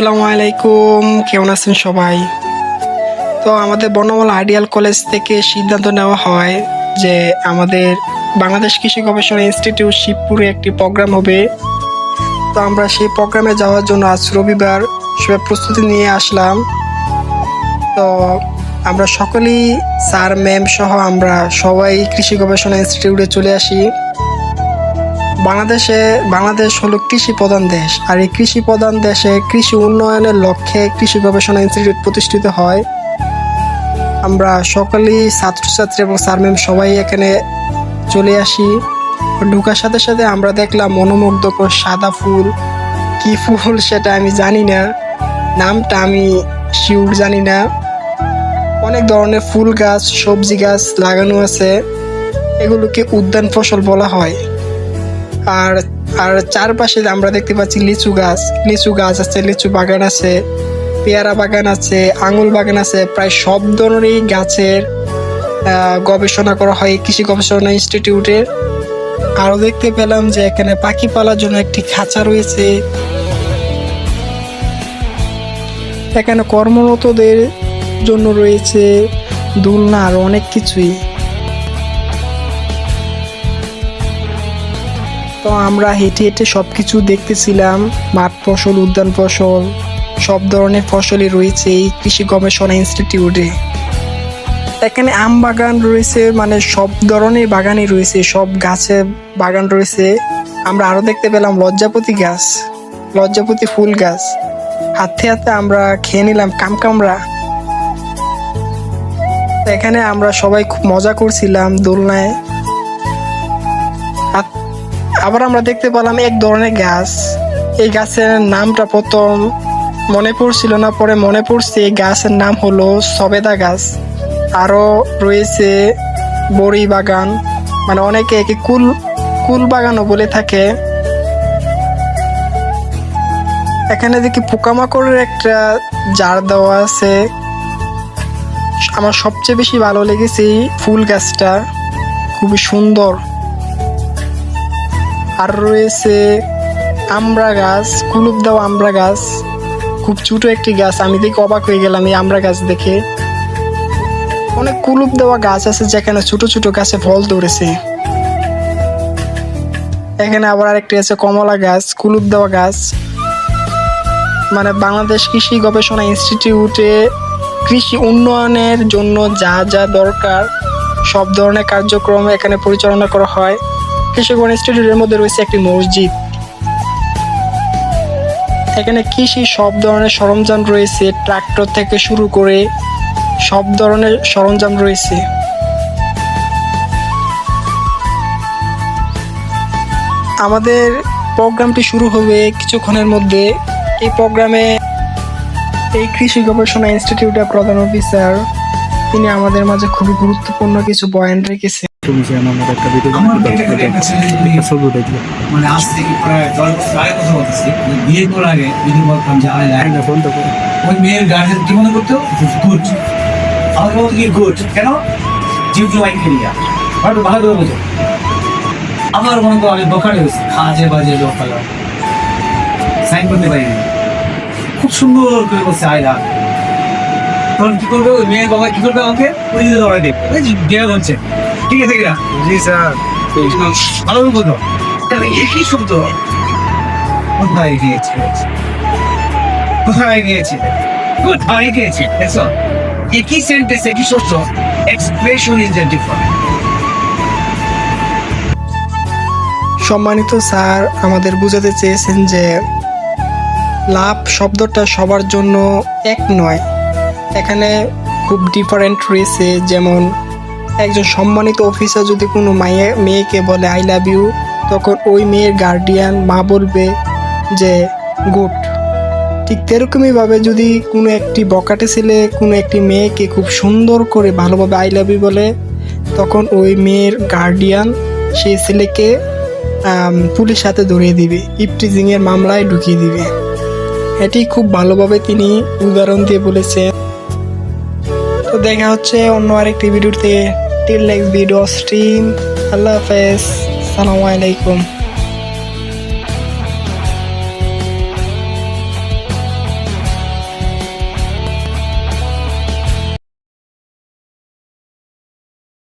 আসসালামু আলাইকুম, কেমন আছেন সবাই? তো আমাদের বর্ণমালা আইডিয়াল কলেজ থেকে সিদ্ধান্ত নেওয়া হয় যে আমাদের বাংলাদেশ কৃষি গবেষণা ইনস্টিটিউট শিবপুরে একটি প্রোগ্রাম হবে। তো আমরা সেই প্রোগ্রামে যাওয়ার জন্য আজ রবিবার সবাই প্রস্তুতি নিয়ে আসলাম। তো আমরা সকলেই স্যার, ম্যাম সহ আমরা সবাই কৃষি গবেষণা ইনস্টিটিউটে চলে আসি। বাংলাদেশে, বাংলাদেশ হলো কৃষি প্রধান দেশ। আর এই কৃষি প্রধান দেশে কৃষি উন্নয়নের লক্ষ্যে কৃষি গবেষণা ইনস্টিটিউট প্রতিষ্ঠিত হয়। আমরা সকলেই ছাত্রছাত্রী এবং স্যার ম্যাম সবাই এখানে চলে আসি। ঢুকার সাথে সাথে আমরা দেখলাম মনোমুগ্ধকর সাদা ফুল। কি ফুল সেটা আমি জানি না। নামটা আমি শিউর জানি না। অনেক ধরনের ফুল গাছ, সবজি গাছ লাগানো আছে। এগুলোকে উদ্যান ফসল বলা হয়। আর আর চারপাশে আমরা দেখতে পাচ্ছি লিচু গাছ লিচু গাছ আছে, লিচু বাগান আছে, পেয়ারা বাগান আছে, আঙুল বাগান আছে, প্রায় সব ধরনেরই গাছের গবেষণা করা হয় কৃষি গবেষণা ইনস্টিটিউটের। আরও দেখতে পেলাম যে এখানে পাখি পালার জন্য একটি খাঁচা রয়েছে। এখানে কর্মরতদের জন্য রয়েছে দোলনা আর অনেক কিছুই। তো আমরা হেঁটে হেঁটে সব কিছু দেখতেছিলাম। মাঠ ফসল, উদ্যান ফসল, সব ধরনের ফসলই রয়েছে এই কৃষি গবেষণা ইনস্টিটিউটে। এখানে আম বাগান রয়েছে মানে সব ধরনের বাগানই রয়েছে, সব গাছে বাগান রয়েছে। আমরা আরও দেখতে পেলাম লজ্জাপতি গাছ, লজ্জাপতি ফুল গাছ। হাতে হাতে আমরা খেয়ে নিলাম কামকামরা। এখানে আমরা সবাই খুব মজা করছিলাম দোলনায়। আবার আমরা দেখতে পেলাম এক ধরনের গাছ। এই গাছের নামটা প্রথম মনে পড়ছিল না, পরে মনে পড়ছে এই গাছের নাম হলো সবেদা গাছ। আরও রয়েছে বড়ি বাগান মানে অনেকে একে কুল কুল বাগানও বলে থাকে। এখানে দেখি পোকামাকড়ের একটা জার দেওয়া আছে। আমার সবচেয়ে বেশি ভালো লেগেছে এই ফুল গাছটা। খুবই সুন্দর। আর রয়েছে আমড়া গাছ কুলুপ দেওয়া আমড়া গাছ। খুব ছোট একটি গাছ, আমি দেখে অবাক হয়ে গেলাম এই আমড়া গাছ দেখে। অনেক কুলুপ দেওয়া গাছ আছে যেখানে ছোট ছোট গাছে ফল ধরেছে। এখানে আবার আরেকটি আছে কমলা গাছ কুলুপ দেওয়া গাছ। মানে বাংলাদেশ কৃষি গবেষণা ইনস্টিটিউটে কৃষি উন্নয়নের জন্য যা যা দরকার, সব ধরনের কার্যক্রম এখানে পরিচালনা করা হয়। কৃষক ইনস্টিটিউটের মধ্যে রয়েছে একটি মসজিদ। এখানে কৃষি সব ধরনের সরঞ্জাম রয়েছে? ট্রাক্টর থেকে শুরু করে সব ধরনের সরঞ্জাম রয়েছে। আমাদের প্রোগ্রামটি শুরু হবে কিছুক্ষণের মধ্যে। এই প্রোগ্রামে এই কৃষি গবেষণা ইনস্টিটিউটের প্রধান অফিসার, তিনি আমাদের মাঝে খুবই গুরুত্বপূর্ণ কিছু পয়েন্ট রেখেছেন। শুনছি আমার একটা ভিডিও আমার কাছে একটা ছবি উঠেছিল মানে আজ থেকে প্রায় দশ বছর আগে কথা বলতেছি। মানে বিয়ে করার আগে বলতাম যে আই লাইক ফোন তো করো। ওই মেয়ের গার্জেন কি মনে করতো? গুড বলতো কি গুড কেন? জিউ জিউ আই খেলিয়া। হয়তো ভালো করে বোঝো। আমার মনে করো আমি বোকারে হয়েছি। খাজে বাজে লোকাল সাইন করতে পারিনি খুব সুন্দর করে বলছে আই লাভ তখন কি করবে? ওই মেয়ের বাবা কি করবে আমাকে? ওই দিকে দৌড়াই দেবে ওই যে বিয়ে হচ্ছে। ঠিক আছে কিনা? জি স্যার। ভালো করে একই শব্দ? কোথায় গিয়েছে? কোথায় গিয়েছে? কোথায় গিয়েছে? দেখছ? একই সেন্টেন্স একই শব্দ এক্সপ্রেশন ইজ ডিফারেন্ট সম্মানিত স্যার আমাদের বুঝাতে চেয়েছেন যে লাভ শব্দটা সবার জন্য এক নয়। এখানে খুব ডিফারেন্ট রয়েছে যেমন একজন সম্মানিত অফিসার যদি কোনো মায়ে, মেয়েকে বলে, আই লাভ ইউ, তখন ওই মেয়ের গার্ডিয়ান মা বলবে যে, গুড। ঠিক তেরকমইভাবে যদি কোনো একটি বকাটে ছেলে কোনো একটি মেয়েকে খুব সুন্দর করে ভালোভাবে আই লাভ ইউ বলে, তখন ওই মেয়ের গার্ডিয়ান সেই ছেলেকে পুলিশ হাতে ধরিয়ে দিবে ইপটিজিং এর মামলায় ঢুকিয়ে দিবে। এটি খুব ভালোভাবে তিনি উদাহরণ দিয়ে বলেছেন। তো দেখা হচ্ছে অন্য আরেকটি ভিডিওতে। Till next video stream. Allah হাফেজ Assalamualaikum.